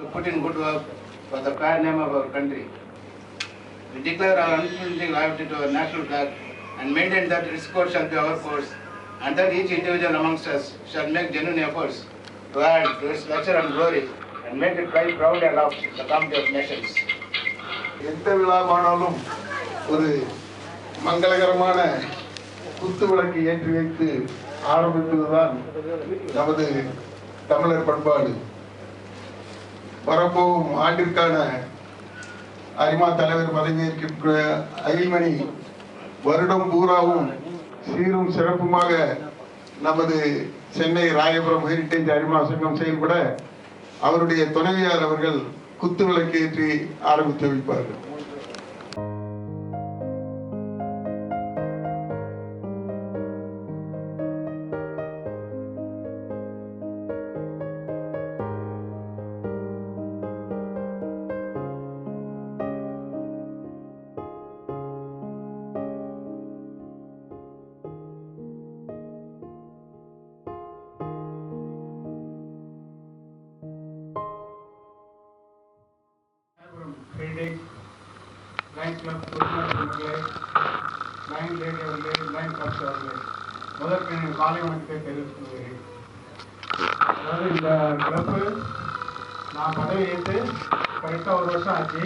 to put in good work for the fair name of our country. We declare our unflinching loyalty to our national flag and maintain that its course shall be our course and that each individual amongst us shall make genuine efforts to add to its luster and glory and make it fly proud aloft the comity of nations. எந்த விழாவானாலும் ஒரு மங்களகரமான குத்து விளக்கு ஏற்றி வைத்து ஆரம்பிப்பதுதான் நமது தமிழர் பண்பாடு வரப்போகும் ஆண்டிற்கான அரிமா தலைவர் பதவியேற்கின்ற அகில்மணி வருடம் பூராவும் சீரும் சிறப்புமாக நமது சென்னை ராயபுரம் ஹெரிட்டேஜ் அரிமா சங்கம் செயல்பட அவருடைய துணைவியார் அவர்கள் குத்து ஆரம்பித்து வைப்பார்கள். கிளப் உறுப்பினர் அவர்களே லைன் லேடி அவர்களே லைன் கிளப்ஸ் அவர்களே முதற்கு என் காலை வணக்கத்தை தெரிவித்துக் கொள்கிறேன். அதாவது இந்த கிளப்பு நான் பதவி ஏற்று கரெக்டாக ஒரு வருஷம் ஆச்சு.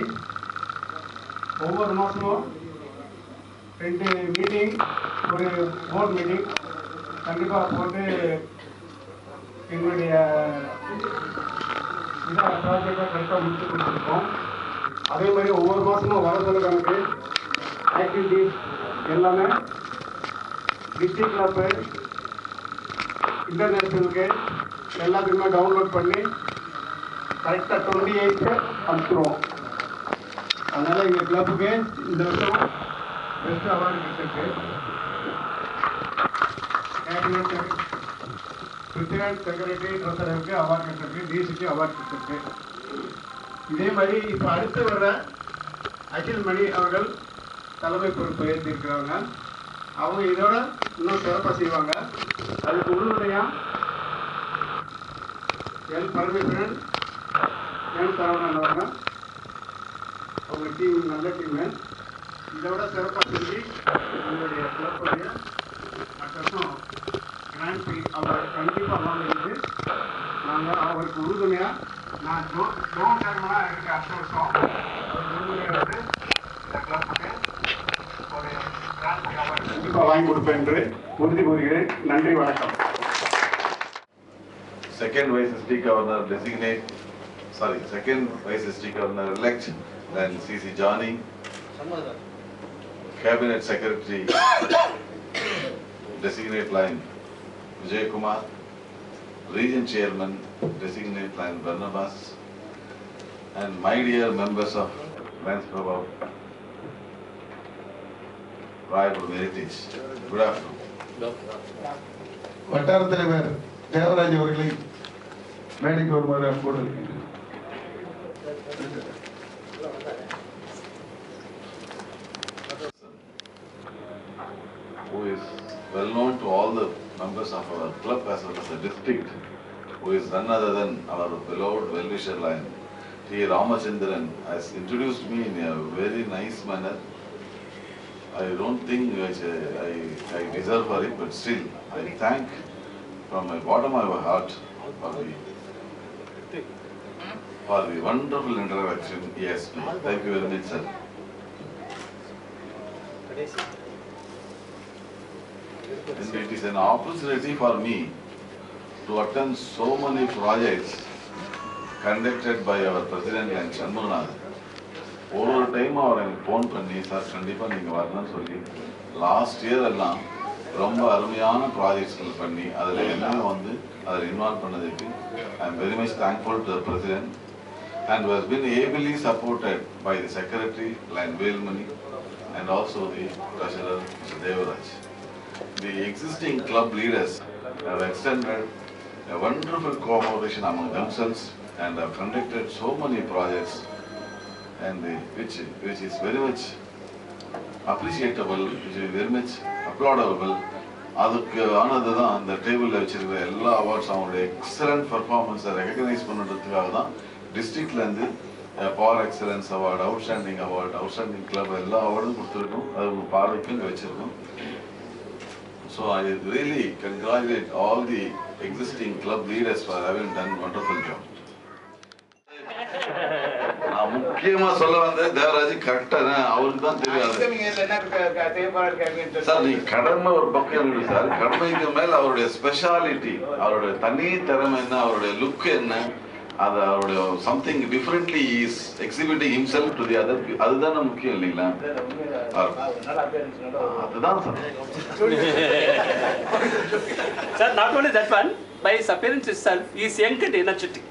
ஒவ்வொரு மாதமும் ரெண்டு மீட்டிங் ஒரு போர்டு மீட்டிங் கண்டிப்பாக போட்டு எங்களுடைய இதை ப்ராஜெக்டாக கரெக்டாக முடிச்சு கொடுத்துருக்கோம். அதே மாதிரி ஒவ்வொரு மாதமும் வரதல் கணக்கு ஆக்டிவிட்டிஸ் எல்லாமே டிஸ்ட்ரிக்ட் கிளப்பு இன்டர்நேஷ்னலுக்கு எல்லாத்துக்குமே டவுன்லோட் பண்ணி கரெக்டாக டுவெண்ட்டி எயிட்டு அனுப்பிச்சிருவோம் அதனால் எங்கள் கிளப்புக்கு இந்த வருஷம் பெஸ்ட் அவார்டு கிடச்சிருக்கு கேபினட் பிரசிடென்ட் செக்ரட்டரி ட்ரெஸருக்கு அவார்டு கிடச்சிருக்கு டிசிக்கு அவார்டு கிடச்சிருக்கு இதே மாதிரி இப்போ அடுத்து வர்ற அகில் மணி அவர்கள் தலைமை பொறுப்பு ஏற்றிருக்கிறாங்க. அவங்க இதோட இன்னும் சிறப்பாக செய்வாங்க. அதுக்கு உறுதுணையாக எல் பரமேஸ்வரன் என் சரவணன் அவங்க அவங்க டீம் நல்ல டீமு இதோட சிறப்பாக செஞ்சு உங்களுடைய சிறப்புடைய அடுத்த கிராண்ட் அவர் கண்டிப்பாக வாங்கிட்டு நாங்கள் அவருக்கு உறுதுணையாக நான் ஜோ ஜோன் சேர்மனாக இருக்க அடுத்த வருஷம் அவர் உறுதுணையாக வந்து இந்த கிளப்புக்கு ஒரு கிராண்ட் ப்ரீ அவார்டு கண்டிப்பாக வாங்கி கொடுப்பேன் என்று உறுதி கூறுகிறேன் நன்றி வணக்கம் second vice ST governor designate, sorry, second vice ST governor elect and CC Johnny. Cabinet secretary designate line Vijay Kumar. Region chairman designate line Barnabas. And my dear members of Lions Club of Raipur Heritage, good afternoon. வட்டார தலைவர் தேவராஜ் அவர்களை மேடைக்கு வருமாறு அன்போடு இருக்கிறேன். of our club as well as the district, who is none other than our beloved well-wisher lion. T. Ramachandran has introduced me in a very nice manner. I don't think I, I, deserve for it, but still, I thank from my bottom of my heart for the, for the wonderful introduction made. Thank you very much, sir. And it is an opportunity for me to attend so many projects conducted by our president and Shanmunath. ஒரு ஒரு time அவர் எனக்கு phone பண்ணி sir கண்டிப்பாக நீங்கள் வரணும்னு சொல்லி last year எல்லாம் ரொம்ப அருமையான ப்ராஜெக்ட்ஸ்கள் பண்ணி அதில் எல்லாமே வந்து அதில் இன்வால்வ் பண்ணதுக்கு I am very much thankful to the president and was been ably supported by the secretary, Line Velmani, and also the treasurer, Mr. The existing club leaders have extended a wonderful cooperation among themselves and have conducted so many projects and the, which, which is very much appreciable, which is very much applaudable. அதுக்கு ஆனது தான் அந்த டேபிளில் வச்சிருக்கிற எல்லா awards அவங்களுடைய excellent பர்ஃபார்மன்ஸை recognise பண்ணுறதுக்காக தான் டிஸ்ட்ரிக்ட்ல இருந்து power excellence award outstanding award outstanding club எல்லா அவார்டும் கொடுத்துருக்கோம் அது உங்க பார்வைக்கும் இங்க வச்சிருக்கோம் so I really congratulate all the existing club leaders for having done wonderful job நான் முக்கியமா சொல்ல வந்த தேவராஜ் கரெக்டா அவருக்கு தான் தெரியாது சார் நீ கடமை ஒரு பக்கம் இருக்கு சார். கடமைக்கு மேல அவருடைய ஸ்பெஷாலிட்டி அவருடைய தனி திறமை என்ன அவருடைய லுக் என்ன அது அவருடைய something differently is exhibiting himself to the other அதுதானே முக்கியம் இல்லைங்களா அதுதான் sir only that one, by his appearance itself, he is young and energetic.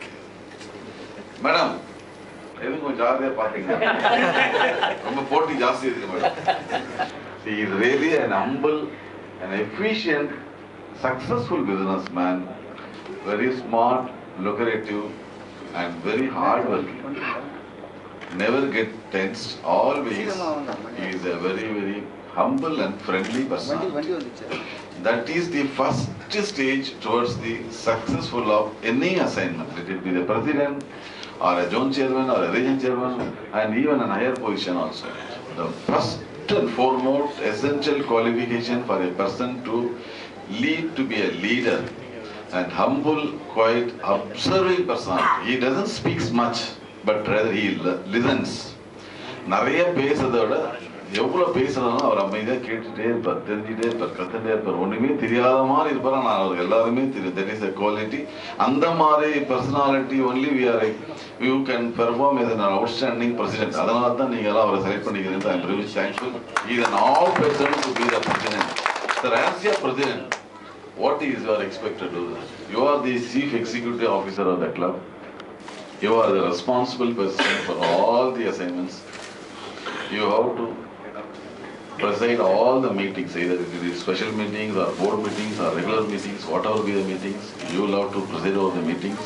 Madam எதுவும் கொஞ்சம் ஜாலியா பாத்தீங்க ரொம்ப போட்டி ஜாஸ்தி இருக்கு madam he is really an humble an efficient successful businessman very smart lucrative and very hard working never get tensed always he is a very very humble and friendly person that is the first stage towards the successful of any assignment. Let it be the president or a zone chairman or a region chairman and even an higher position also. The first and foremost essential qualification for a person to lead to be a leader and humble, quiet, observing person. He doesn't speak much, but rather he listens. நிறைய பேசுறதை விட எவ்வளவு பேசுறாலும் அவர் அமைதியா கேட்டுட்டே இருப்பார் தெரிஞ்சுட்டே இருப்பார் கத்துட்டே இருப்பார். ஒண்ணுமே தெரியாத மாதிரி இருப்பார்? ஆனா அவருக்கு எல்லாருமே தெரியும். தட் இஸ் அ குவாலிட்டி அந்த மாதிரி personality only we are you can perform is an outstanding president அதனால தான் நீங்க எல்லாம் அவரை செலக்ட் பண்ணிக்கிறீங்க I am very thankful is an all person to be the president sir as president what is your expected to you are the chief executive officer of the club you are the responsible person for all the assignments you have to preside all the meetings, either it is special meetings or board meetings or regular meetings, whatever be the meetings, you will have to preside over the meetings.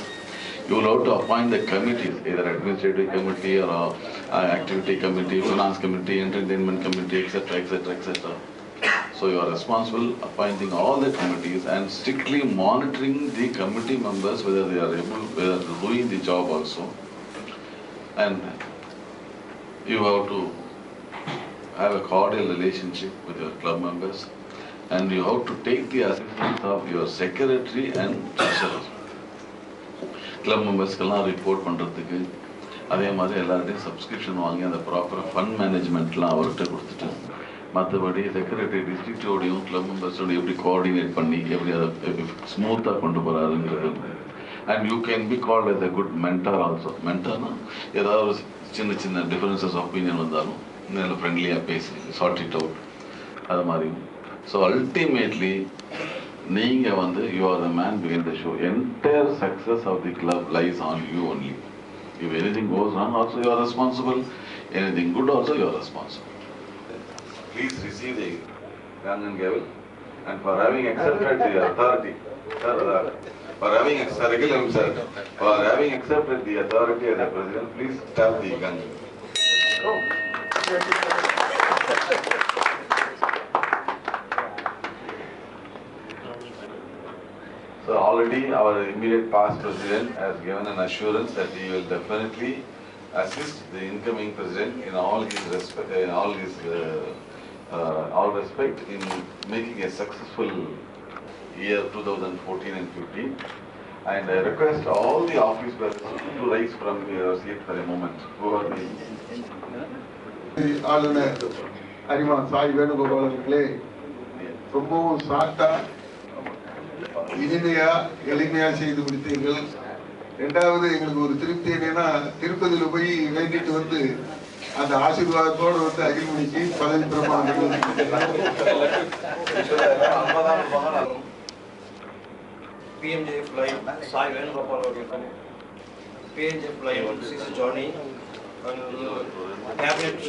You will have to appoint the committees, either administrative committee or uh, activity committee, finance committee, entertainment committee, etc., etc., etc. So you are responsible appointing all the committees and strictly monitoring the committee members whether they are able, whether they are doing the job also. And you have to have a cordial relationship with your club members and you have to take the assistance of your secretary and treasurer. Club மெம்பர்ஸ்க்கெல்லாம் report பண்ணுறதுக்கு அதே மாதிரி எல்லார்ட்டையும் subscription வாங்கி அந்த proper fund மேனேஜ்மெண்ட்லாம் அவர்கிட்ட கொடுத்துட்டு மற்றபடி secretary டிஸ்ட்ரிக்டோடையும் club மெம்பர்ஸோடையும் எப்படி கோஆர்டினேட் பண்ணி எப்படி அதை ஸ்மூத்தாக கொண்டு போகிறாருங்கிறது and you can be called as a good mentor also மென்டார்னா ஏதாவது ஒரு சின்ன சின்ன டிஃப்ரென்சஸ் ஒப்பீனியன் வந்தாலும் நல்ல ஃப்ரெண்ட்லியாக பேசி சார்ட் இட் அவுட் அது மாதிரி. ஸோ அல்டிமேட்லி நீங்கள் வந்து you are the man behind the show entire success of the club lies on you only if anything goes on also you are responsible anything good also you are responsible Please receive the Ranjan Gavel and for having accepted the authority, sir, uh, for having, accepted sir, for having accepted the authority of the president, please tell the Ganjan. So already our immediate past president has given an assurance that he will definitely assist the incoming president in all his, in all his uh, uh, all respect in making a successful year 2014 and 15. And I request all the office bearers to rise from your seat for a moment. Who are the ஆளுநர் அறிவான் சாய் வேணுகோபால் அவர்களே ரொம்பவும் சாட்டா இனிமையா எளிமையா செய்து கொடுத்தீர்கள் ரெண்டாவது எங்களுக்கு ஒரு திருப்தி என்னன்னா திருப்பதியில போய் வேண்டிட்டு வந்து அந்த ஆசீர்வாதத்தோட வந்து அகில்மணிக்கு பதவி பிரமாணம் PMJF line, Sai Venugopal அவர்களுக்கும் PNJF line CC Johnny cabinet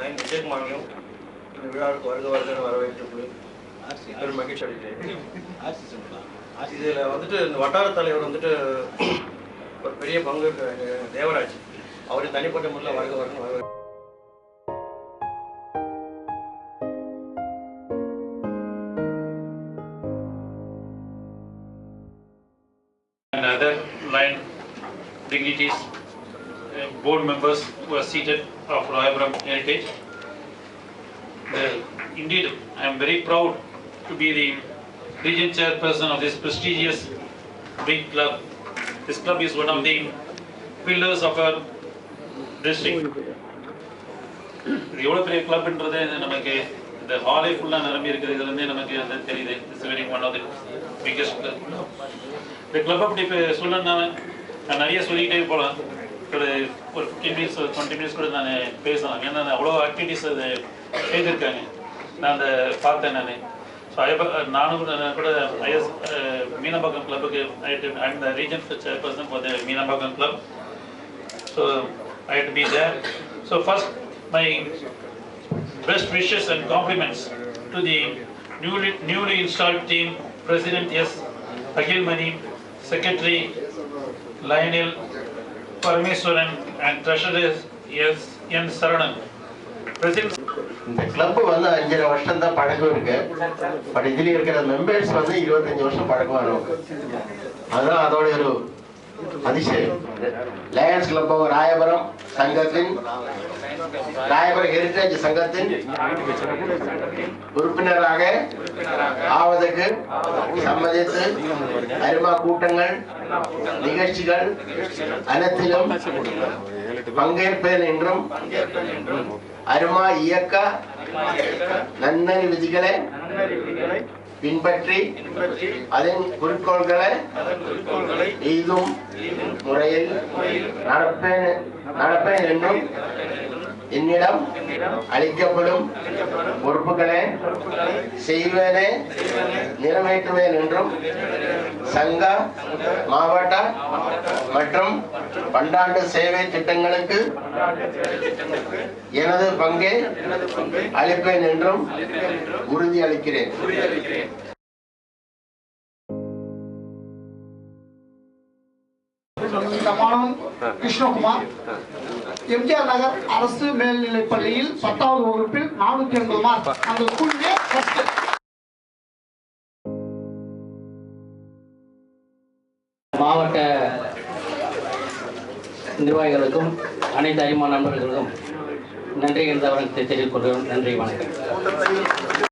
lion விஜயகுமாரையும் இந்த விழாவுக்கு வருக வருக வரவேற்று பெரும் மகிழ்ச்சி அடைகிறேன். இதில் வந்துட்டு இந்த வட்டார தலைவர் வந்துட்டு ஒரு பெரிய பங்கு இருக்கு, தேவராஜ் அவரு தனிப்பட்ட முறையில் வருக வருக வரவேற்று And other blind dignitaries, uh, board members who are seated of Royapuram Heritage. The- Indeed, I am very proud to be the region chairperson of this prestigious big club. This club is one of the pillars of our district. இது எவ்வளோ பெரிய கிளப்ன்றது நமக்கு இந்த ஹாலே ஃபுல்லாக நிரம்பி இருக்கிறது இதுலேருந்தே நமக்கு வந்து தெரியுது. It's very one of the biggest club இந்த கிளப் அப்படி இப்போ சொல்லணும்னா நான் நிறைய சொல்லிக்கிட்டே போகலாம் ஒரு ஒரு ஃபிஃப்டீன் மினிட்ஸ் ஒரு டுவெண்ட்டி மினிட்ஸ் கூட நான் பேசலாம். ஏன்னா அவ்வளோ ஆக்டிவிட்டீஸ் அது செய்திருக்காங்க. நான் அந்த பார்த்தேன் நான். ஸோ ஐ நானும் கூட நான் கூட IS Meenambakkam கிளப்புக்கு I the region chairperson for the Meenambakkam club So I had to be there. So first, my best wishes and compliments to the newly newly installed team, President S. Akhil Mani, Secretary Lionel Parameswaran, and Treasurer S. N. Saranan. President இந்த club வந்து அஞ்சரை வருஷம் தான் பழக்கம் இருக்கு. But இதுல இருக்கிற members வந்து இருபத்தஞ்சு வருஷம் பழக்கம் வரும். அதுதான் அதோட ஒரு அதிசயம். லயன்ஸ் கிளப் ராயபுரம் சங்கத்தின் ராயபுரம் ஹெரிட்டேஜ் சங்கத்தின் உறுப்பினராக ஆவதற்கு சம்மதித்து அருமா கூட்டங்கள் நிகழ்ச்சிகள் அனைத்திலும் பங்கேற்பேன் என்றும் அருமா இயக்க நன்னறி விதிகளை பின்பற்றி அதன் குறிக்கோள்களை எய்தும் முறையில் நடப்பேன் நடப்பேன் என்றும் என்னிடம் அளிக்கப்படும் பொறுப்புகளை செய்வேனே நிறைவேற்றுவேன் என்றும் சங்க மாவட்ட மற்றும் பண்டாண்டு சேவை திட்டங்களுக்கு எனது பங்கை அளிப்பேன் என்றும் உறுதி மாணவன் கிருஷ்ணகுமார். எம்ஜிஆர் நகர் அரசு மேல்நிலைப் பள்ளியில் பத்தாவது வகுப்பில் நானூத்தி எண்பது மார்க். அந்த ஸ்கூலிலே மாவட்ட நிர்வாகிகளுக்கும் அனைத்து அறிமுக நண்பர்களுக்கும் நன்றி என்ற வணக்கத்தை தெரிவித்துக் கொள்கிறோம். நன்றி வணக்கம்.